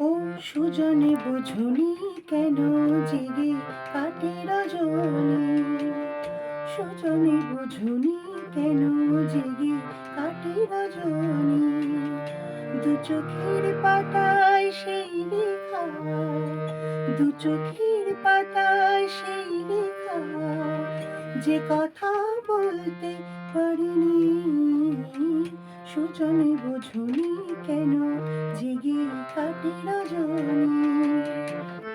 ও সুজনে বোঝনি কেন জেগে কাটে রজনী? সুজনে বোঝনি কেন জেগে কাটে রজনী? দু চোখের পাতায় সেই লেখা দু চোখের পাতায় সেই লেখা যে কথা বলতে পারিনি সুজনে বোঝনি কেন? জেগে কাটে রজনী।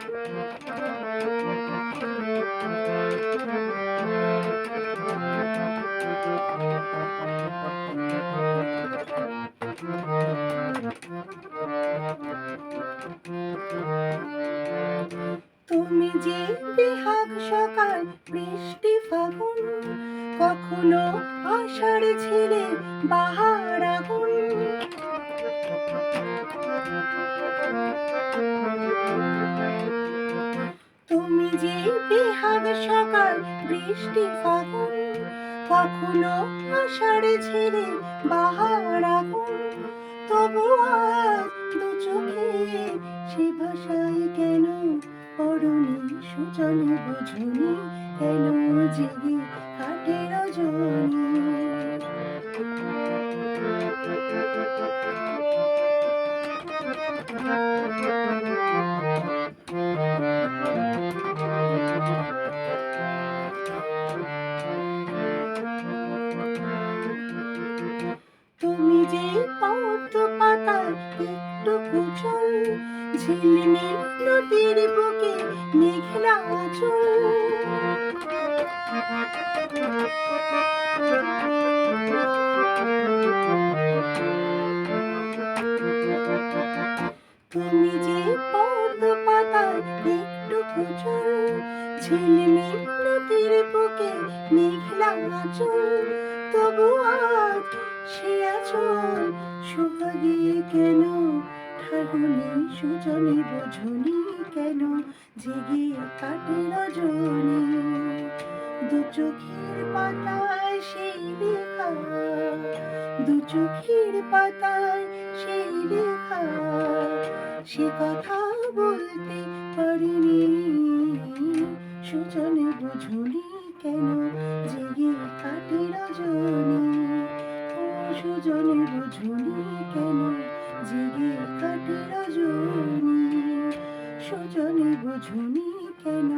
তুমি যে বিহাগ সকাল বৃষ্টি ফাগুন। কখনো আষাঢ় ছিলে বাহার আগুন। তুমি যে বিহাগ সকাল বৃষ্টি ফাগুন। কখনো আষাঢ় ছিলে বাহার আগুন। তবু আজ দু চোখে সে ভাষায় কেন পড়নি সুজনে বোঝনি কেন জেগে কাটে রজনী। তুমি যে পদ্ম পাতার একটু কুচল ঝিলমিল নদীর বুকে মেঘলা চল তুমি যে পদ্ম পাতার একটু কুচল ঝিলমিল নদীর বুকে মেঘলা চল তবু আজ সে আচল সোহাগে কেন? ঠাকুনি সুজনে বোঝনি কেন? জেগে কাটে রজনী। দু চোখের পাতায় সেই লেখা। দু চোখের পাতায় সেই লেখা। সে কথা বলতে পারিনি। সুজনে বোঝনি কেন? জেগে কাটে রজনী। সুজনে বুঝুনি কেন? জেগে কাটে রজনী। সুজনে বুঝুনি কেন?